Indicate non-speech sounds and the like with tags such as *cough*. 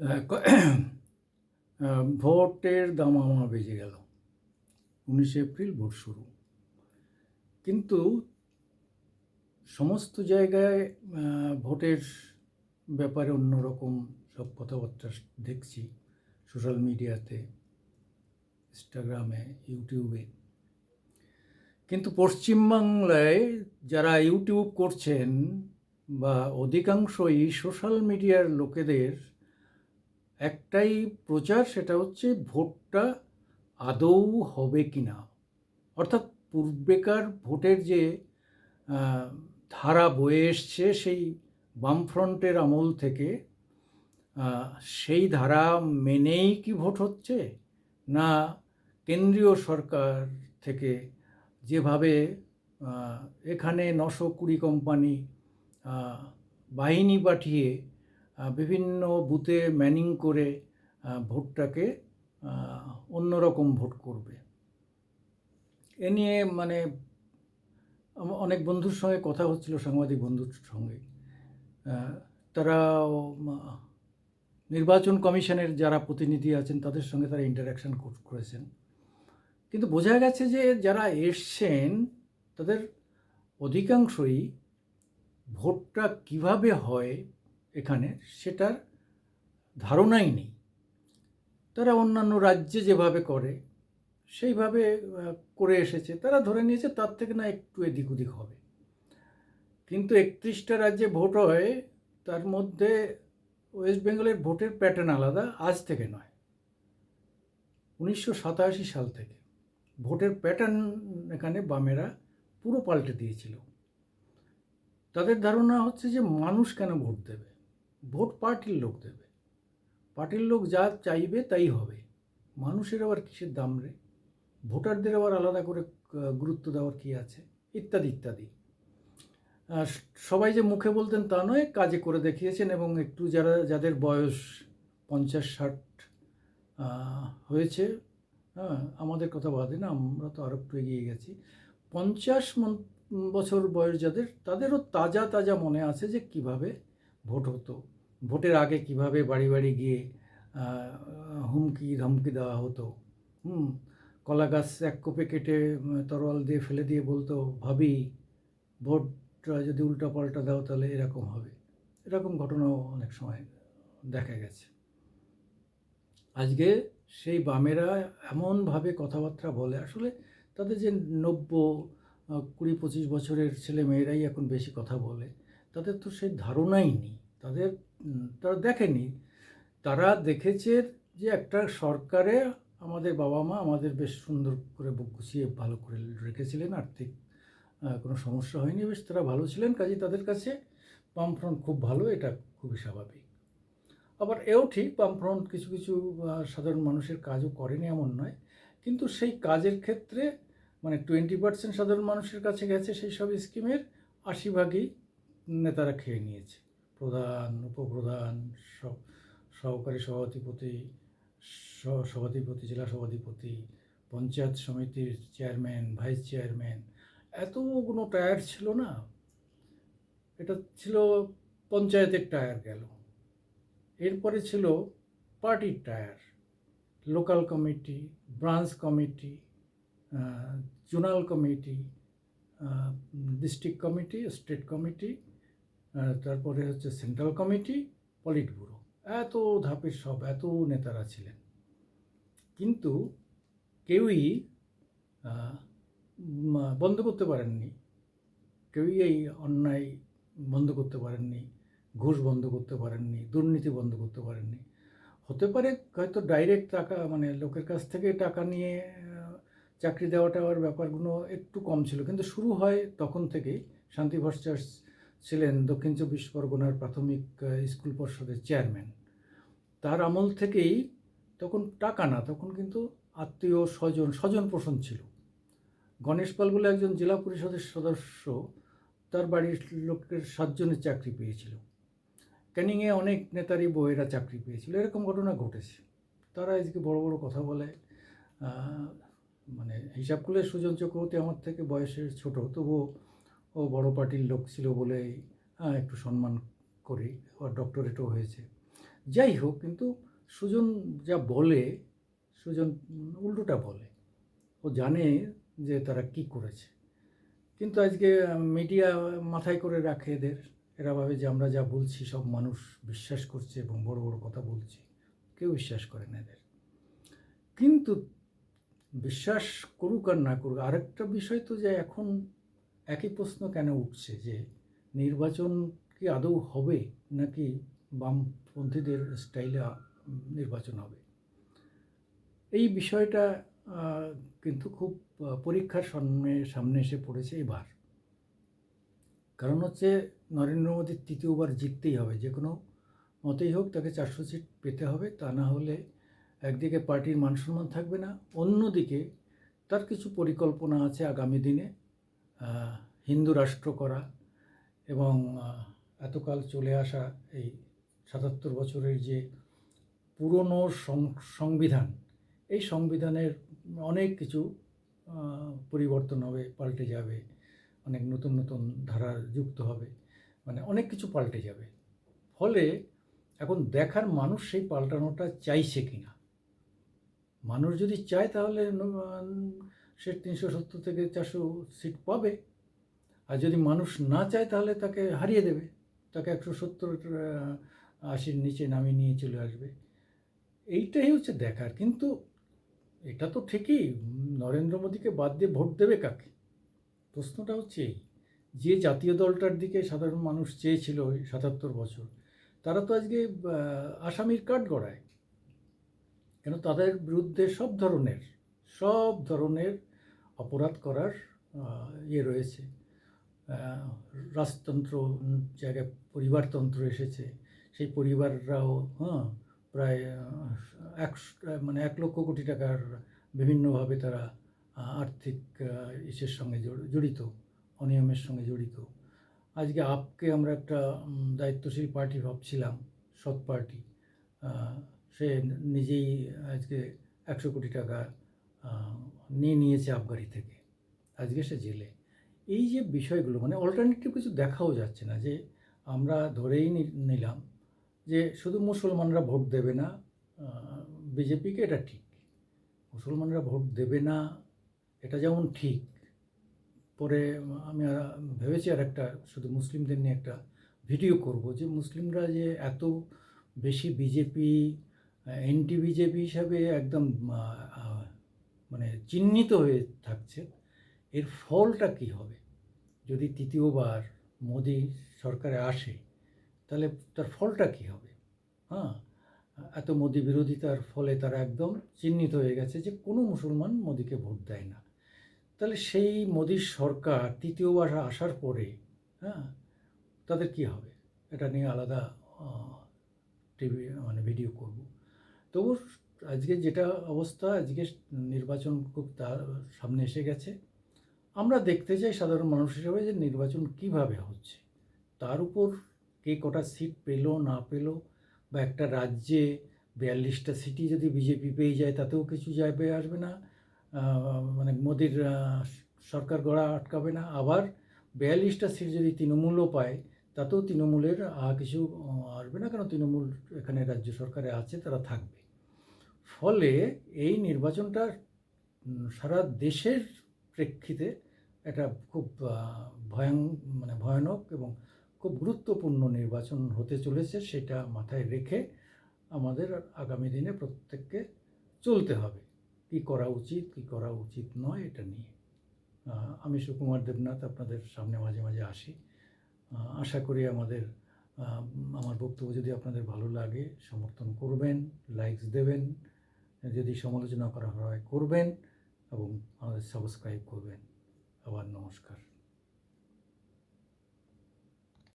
*coughs* ভোটের দামামা বেজে গেল। উনিশে এপ্রিল ভোট শুরু। কিন্তু সমস্ত জায়গায় ভোটের ব্যাপারে অন্যরকম সব কথাবার্তা দেখছি সোশ্যাল মিডিয়াতে, ইনস্টাগ্রামে, ইউটিউবে। কিন্তু পশ্চিমবাংলায় যারা ইউটিউব করছেন বা অধিকাংশই সোশ্যাল মিডিয়ার লোকেদের একটাই প্রচার, সেটা হচ্ছে ভোটটা আদৌ হবে কি না। অর্থাৎ পূর্বেকার ভোটের যে ধারা বয়ে এসছে, সেই বামফ্রন্টের আমল থেকে সেই ধারা মেনেই কি ভোট হচ্ছে? না কেন্দ্রীয় সরকার থেকে যেভাবে এখানে নশো কুড়ি কোম্পানি বাহিনী পাঠিয়ে বিভিন্ন বুথে ম্যানিং করে ভোটটাকে অন্যরকম ভোট করবে। এ নিয়ে মানে অনেক বন্ধুর সঙ্গে কথা হচ্ছিল, সাংবাদিক বন্ধুর সঙ্গে। তারা নির্বাচন কমিশনের যারা প্রতিনিধি আছেন, তাদের সঙ্গে তারা ইন্টারাকশন করেছেন। কিন্তু বোঝা গেছে যে যারা এসছেন, তাদের অধিকাংশই ভোটটা কীভাবে হয় এখানে, সেটার ধারণাই নেই। তারা অন্যান্য রাজ্যে যেভাবে করে, সেইভাবে করে এসেছে। তারা ধরে নিয়েছে তার থেকে না একটু এদিক ওদিক হবে। কিন্তু একত্রিশটা রাজ্যে ভোট হয়, তার মধ্যে ওয়েস্ট বেঙ্গলের ভোটের প্যাটার্ন আলাদা, আজ থেকে নয়। উনিশশো সাতাশি সাল থেকে ভোটের প্যাটার্ন এখানে বামেরা পুরো পাল্টে দিয়েছিল। তাদের ধারণা হচ্ছে যে মানুষ কেন ভোট দেবে? ভোট পার্টির লোক দেবে। পার্টির লোক যা চাইবে তাই হবে। মানুষের আবার কিসের দাম রে? ভোটারদের আবার আলাদা করে গুরুত্ব দেওয়ার কি আছে? ইত্যাদি ইত্যাদি। সবাই যে মুখে বলতেন তা নয়, কাজে করে দেখিয়েছেন এবং একটু যারা, যাদের বয়স পঞ্চাশ, ষাট হয়েছে হ্যাঁ আমাদের কথা বাদে না, আমরা তো আরও একটু এগিয়ে গেছি। পঞ্চাশ বছর বয়স যাদের, তাদেরও তাজা তাজা মনে আছে যে কীভাবে ভোট হতো। ভোটের আগে কীভাবে বাড়ি বাড়ি গিয়ে হুমকি ধমকি দেওয়া হতো? হুম, কলা গাছ এক কোপে কেটে তরোয়াল দিয়ে ফেলে দিয়ে বলতো, ভাবি ভোটটা যদি উল্টা পাল্টা দাও তাহলে এরকম হবে। এরকম ঘটনাও অনেক সময় দেখা গেছে। আজকে সেই বামেরা এমনভাবে কথাবার্তা বলে, আসলে তাদের যে নব্য কুড়ি পঁচিশ বছরের ছেলে মেয়েরাই এখন বেশি কথা বলে। তাদের তো সেই ধারণাই নেই। তাদের তারা দেখেনি। তারা দেখেছে যে একটা সরকারে আমাদের বাবা মা আমাদের বেশ সুন্দর করে গুছিয়ে ভালো করে রেখেছিলেন, আর্থিক কোনো সমস্যা হয়নি, বেশ তারা ভালো ছিলেন। কাজে তাদের কাছে বামফ্রন্ট খুব ভালো, এটা খুবই স্বাভাবিক। আবার এও ঠিক, বামফ্রন্ট কিছু কিছু সাধারণ মানুষের কাজও করেনি এমন নয়। কিন্তু সেই কাজের ক্ষেত্রে মানে টোয়েন্টি পার্সেন্ট সাধারণ মানুষের কাছে গেছে সেই সব স্কিমের, আশি ভাগই নেতারা খেয়ে নিয়েছে। প্রধান, উপপ্রধান সহকারী সভাধিপতি সভাধিপতি জেলা সভাধিপতি, পঞ্চায়েত সমিতির চেয়ারম্যান, ভাইস চেয়ারম্যান, এতগুলো টায়ার ছিল না? এটা ছিল পঞ্চায়েতের টায়ার গেল। এরপরে ছিল পার্টির tier, local committee, branch committee zonal committee district committee, state committee তারপরে হচ্ছে সেন্ট্রাল কমিটি পলিট ব্যুরো এত ধাপের সব, এত নেতারা ছিলেন। কিন্তু কেউই বন্ধ করতে পারেননি। কেউই এই অন্যায় বন্ধ করতে পারেননি, ঘুষ বন্ধ করতে পারেননি, দুর্নীতি বন্ধ করতে পারেননি। হতে পারে হয়তো ডাইরেক্ট টাকা মানে লোকের কাছ থেকে টাকা নিয়ে চাকরি দেওয়াটা টাওয়ার ব্যাপারগুলো একটু কম ছিল। কিন্তু শুরু হয় তখন থেকেই শান্তি ভট্টাচার্য ছিলেন দক্ষিণ চব্বিশ পরগনার প্রাথমিক স্কুল পর্ষদের চেয়ারম্যান। তার আমল থেকেই তখন টাকা না, তখন কিন্তু আত্মীয় স্বজন স্বজন পোষণ ছিল। গণেশ পাল বলে একজন জেলা পরিষদের সদস্য তার বাড়ির লোকের সাতজনের চাকরি পেয়েছিল। ক্যানিংয়ে অনেক নেতারই বউয়েরা চাকরি পেয়েছিল। এরকম ঘটনা ঘটেছে। তারা আজকে বড় বড় কথা বলে মানে হিসাব করলে সুজন চক্রবর্তী আমার থেকে বয়সে ছোট, তবুও ও বড় পার্টির লোক ছিল বলে একটু সম্মান করি ওর ডক্টরেটও হয়েছে। যাই হোক, কিন্তু সুজন যা বলে, সুজন উল্টোটা বলে। ও জানে যে তারা কি করেছে। কিন্তু আজকে মিডিয়া মাথায় করে রাখে এদের। এরা ভাবে যে আমরা যা বলছি, সব মানুষ বিশ্বাস করছে এবং বড় বড় কথা বলছি। কেউ বিশ্বাস করে না এদের। কিন্তু বিশ্বাস করুক আর না করুক, আরেকটা বিষয় তো যে এখন একই প্রশ্ন কেন উঠছে যে নির্বাচন কি আদৌ হবে নাকি বামপন্থীদের স্টাইলে নির্বাচন হবে? এই বিষয়টা কিন্তু খুব পরীক্ষার সামনে সামনে এসে পড়েছে এবার। কারণ হচ্ছে নরেন্দ্র মোদীর তৃতীয়বার জিততেই হবে, যে কোনো মতেই হোক তাকে চারশো সিট পেতে হবে, তা না হলে একদিকে পার্টির মান সম্মান থাকবে না, অন্যদিকে তার কিছু পরিকল্পনা আছে আগামী দিনে। হিন্দু রাষ্ট্র করা এবং এতকাল চলে আসা এই সাতাত্তর বছরের যে পুরনো সংবিধান, এই সংবিধানের অনেক কিছু পরিবর্তন হবে, পাল্টে যাবে, অনেক নতুন নতুন ধারা যুক্ত হবে মানে অনেক কিছু পাল্টে যাবে। ফলে এখন দেখার মানুষ সেই পাল্টানোটা চাইছে কিনা? মানুষ যদি চায় তাহলে সে তিনশো সত্তর থেকে চারশো সিট পাবে। আর যদি মানুষ না চায়, তাহলে তাকে হারিয়ে দেবে। তাকে একশো সত্তর আশির নিচে নামিয়ে নিয়ে চলে আসবে। এইটাই হচ্ছে দেখার। কিন্তু এটা তো ঠিকই, নরেন্দ্র মোদীকে বাদ দিয়ে ভোট দেবে কাকে? প্রশ্নটা হচ্ছে এই, যে জাতীয় দলটার দিকে সাধারণ মানুষ চেয়েছিল সাতাত্তর বছর, তারা তো আজকে আসামির কাঠ গড়ায়। কেন? তাদের বিরুদ্ধে সব ধরনের সব ধরনের অপরাধ করার ইয়ে রয়েছে। রাজতন্ত্র জায়গায় পরিবারতন্ত্র এসেছে। সেই পরিবাররাও হ্যাঁ প্রায় এক মানে এক লক্ষ কোটি টাকার বিভিন্নভাবে তারা আর্থিক ইসের সঙ্গে জড়িত, অনিয়মের সঙ্গে জড়িত। আজকে আপকে আমরা একটা দায়িত্বশীল পার্টি ভাবছিলাম, সৎ পার্টি। সে নিজেই আজকে একশো কোটি টাকা নিয়ে নিয়েছে আবগারি থেকে। আজকে সে জেলে। এই যে বিষয়গুলো মানে অল্টারনেটিভ কিছু দেখাও যাচ্ছে না যে আমরা ধরেই নিলাম যে শুধু মুসলমানরা ভোট দেবে না বিজেপিকে এটা ঠিক। মুসলমানরা ভোট দেবে না, এটা যেমন ঠিক। পরে আমি ভেবেছি আর একটা, শুধু মুসলিমদের নিয়ে একটা ভিডিও করব যে মুসলিমরা যে এত বেশি বিজেপি এনটি বিজেপি হিসাবে একদম মানে চিহ্নিত হয়ে থাকছে, এর ফলটা কি হবে? যদি তৃতীয়বার মোদি সরকারে আসে, তাহলে তার ফলটা কি হবে? হ্যাঁ এত মোদি বিরোধিতার ফলে তারা একদম চিহ্নিত হয়ে গেছে যে কোনো মুসলমান মোদিকে ভোট দেয় না। তাহলে সেই মোদির সরকার তৃতীয়বার আসার পরে হ্যাঁ তাদের কি হবে? এটা নিয়ে আলাদা টিভি মানে ভিডিও করব। তবু আজকে যেটা অবস্থা, আজকে নির্বাচন খুব তার সামনে এসে গেছে। আমরা দেখতে চাই সাধারণ মানুষ হিসেবে যে নির্বাচন কীভাবে হচ্ছে। তার উপর কে কটা সিট পেল, না পেল, বা একটা রাজ্যে বিয়াল্লিশটা সিটি যদি বিজেপি পেয়ে যায়, তাতেও কিছু যাবে আসবে না। মানে মোদির সরকার গড়া আটকাবে না। আবার বিয়াল্লিশটা সিট যদি তৃণমূলও পায়, তাতেও তৃণমূলের কিছু আসবে না। কারণ তৃণমূল এখানে রাজ্য সরকারে আছে, তারা থাকবে। ফলে এই নির্বাচনটা সারা দেশের প্রেক্ষিতে এটা খুব ভয়ান মানে ভয়ানক এবং খুব গুরুত্বপূর্ণ নির্বাচন হতে চলেছে সেটা মাথায় রেখে আমাদের আগামী দিনে প্রত্যেককে চলতে হবে। কি করা উচিত, কি করা উচিত নয় এটা নিয়ে। আমি সুকুমার দেবনাথ আপনাদের সামনে মাঝে মাঝে আসি। আশা করি আমাদের আমার বক্তব্য যদি আপনাদের ভালো লাগে, সমর্থন করবেন লাইকস দেবেন যদি সমালোচনা করা হয় করবেন এবং আমাদের সাবস্ক্রাইব করবেন। আবার নমস্কার।